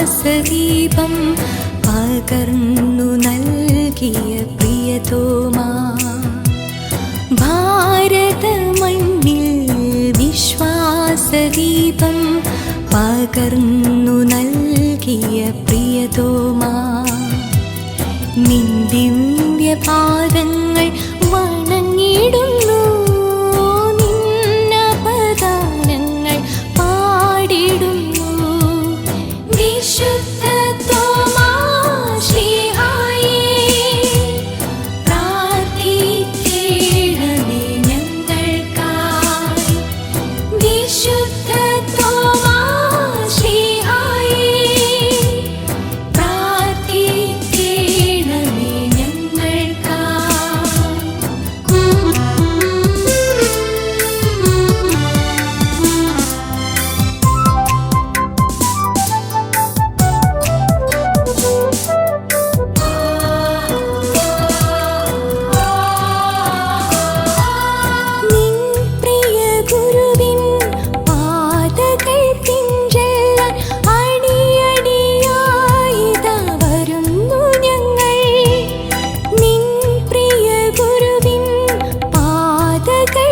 പ്രകാശദീപം പകർന്നു നൽകിയ പ്രിയതോമാ. ഭാരത മണ്ണിൽ വിശ്വാസദീപം പകർന്നു നൽകിയ പ്രിയതോമാ. നിൻ പാദങ്ങൾ